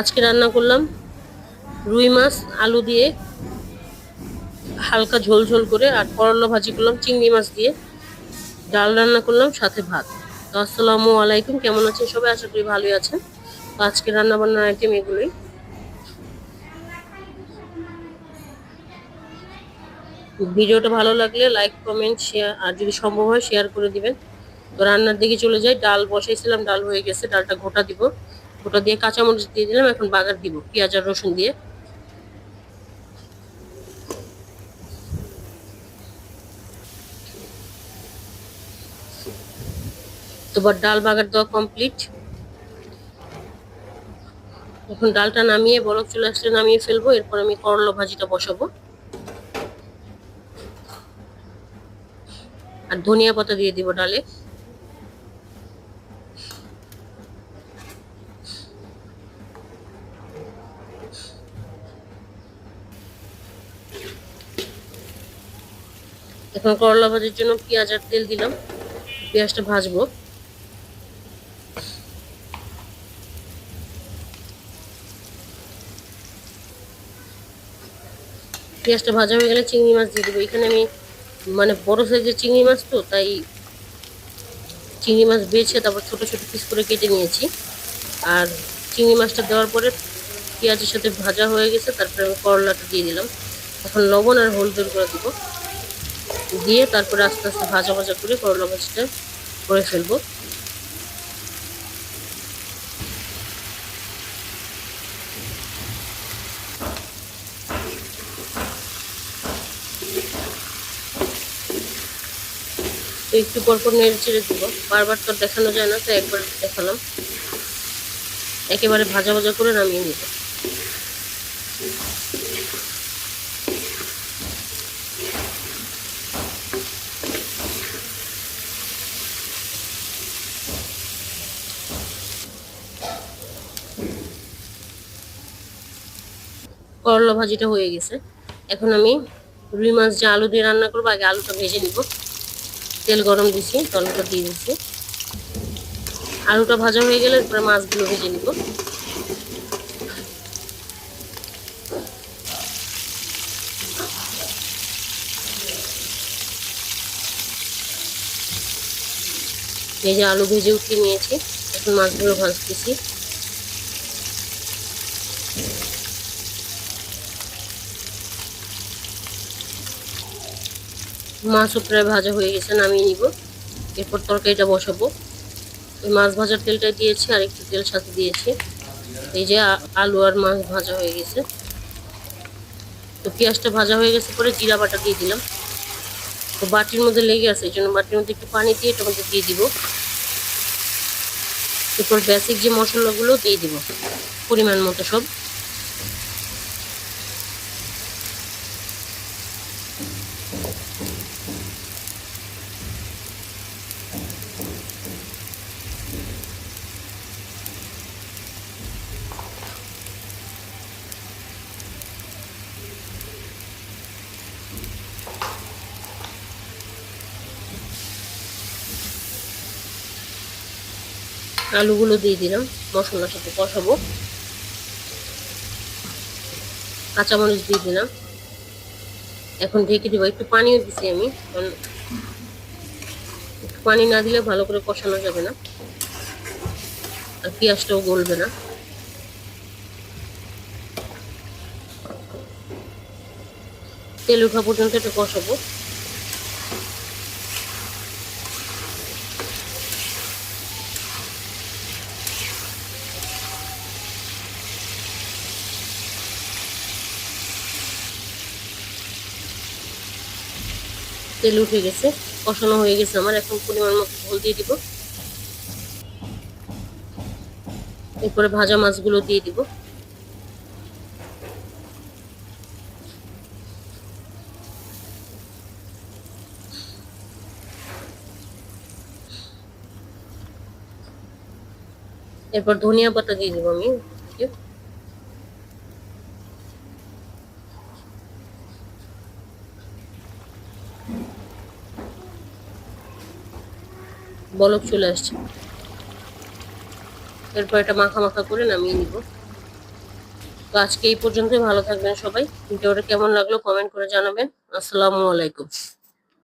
আজকে রান্না করলাম রুই মাছ, আলু দিয়ে হালকা ঝোল ঝোল করে, আর করলা ভাজি করলাম, চিংড়ি মাছ দিয়ে। ডাল রান্না করলাম, সাথে ভাত। তো আসসালামু আলাইকুম, কেমন আছেন সবাই? আশা করি ভালোই আছেন। তো আজকে রান্না বান্নার আইটেম এগুলোই। ভিডিওটা ভালো লাগলে লাইক কমেন্ট শেয়ার আর যদি সম্ভব হয় শেয়ার করে দিবেন। তো রান্নার দিকে চলে যাই। ডাল বসাইছিলাম, ডাল হয়ে গেছে, ডালটা ঘোটা দিব। ঘোটা দিয়ে কাঁচামরিচ দিয়ে দিলাম, এখন বাগার দিব, পেঁয়াজ আর রসুন দিয়ে। তোমার ডাল বাগার দেওয়া কমপ্লিট এখন ডালটা নামিয়ে বরফ চলে আসলে নামিয়ে ফেলব, এরপর আমি করলা ভাজিটা বসাবো। আর ধনিয়া পাতা দিয়ে দিব ডালে। এখন করলা ভাজির জন্য পেঁয়াজ আর তেল দিলাম। পেঁয়াজটা ভাজবো। পেঁয়াজটা ভাজা হয়ে গেলে চিংড়ি মাছ দিয়ে দেবো। এখানে আমি মানে বড় সাইজের চিংড়ি মাছ তো, তাই চিংড়ি মাছ বেছে তারপর ছোট ছোট পিস করে কেটে নিয়েছি। আর চিংড়ি মাছটা দেওয়ার পরে পেঁয়াজের সাথে ভাজা হয়ে গেছে, তারপরে আমি করলাটা দিয়ে দিলাম। এখন লবণ আর হলুদের করে দিব। দিয়ে তারপরে আস্তে আস্তে ভাজা ভাজা করে করলা ভাজিটা করে ফেলব। একটু পরপর নেড়ে চেড়ে দিব। বারবার তো দেখানো যায় না তো একবার দেখালাম। একেবারে ভাজা ভাজা করে নামিয়ে নিব। করলা ভাজিটা হয়ে গেছে। এখন আমি রুই মাছ যে আলু দিয়ে রান্না করব, আগে আলুটা ভেজে নিব। তেল গরম দিছি টমেটো দিয়ে দিছি। আলুটা ভাজা হয়ে গেলে এরপরে মাছগুলো ভেজে নিব। যে আলু ভেজে উঠিয়ে নিয়েছি, এখন মাছগুলো ভাজতেছি। মাছও প্রায় ভাজা হয়ে গেছে, নামিয়ে নিব। এরপর তরকারিটা বসাবো। ওই মাছ ভাজার তেলটা দিয়েছি, আর একটু তেল সাথে দিয়েছি। এই যে আলু আর মাছ ভাজা হয়ে গেছে। তো পেঁয়াজটা ভাজা হয়ে গেছে পরে জিরা বাটা দিয়ে দিলাম। তো বাটির মধ্যে লেগে আছে, এই জন্য বাটির মধ্যে একটু পানি দিয়ে এটার মধ্যে দিয়ে দিব। এরপর বেসিক যে মশলাগুলো দিয়ে দিব, পরিমাণ মতো সব। আলুগুলো দিয়ে দিলাম। মশলার সাথে কষাবো। কাঁচামরিচ দিয়ে দিলাম। এখন ঢেকে দিব। একটু পানিও দিছি আমি, কারণ একটু পানি না দিলে ভালো করে কষানো যাবে না। আর পেঁয়াজটাও গলবে না। তেল উঠা পর্যন্ত একটু কষাবো। তেল উঠে গেছে, কষানো হয়ে গেছে আমার, এখন পরিমাণ মতো ঝোল দিয়ে দিব। এরপরে ভাজা মাছগুলো দিয়ে দিব। এরপর ধনিয়া পাতা দিয়ে দিব আমি। বলক চলে আসছে। এরপর এটা মাখা মাখা করে নামিয়ে নিব। তো আজকে এই পর্যন্তই, ভালো থাকবেন সবাই। ভিডিওটা কেমন লাগল কমেন্ট করে জানাবেন। আসসালামু আলাইকুম।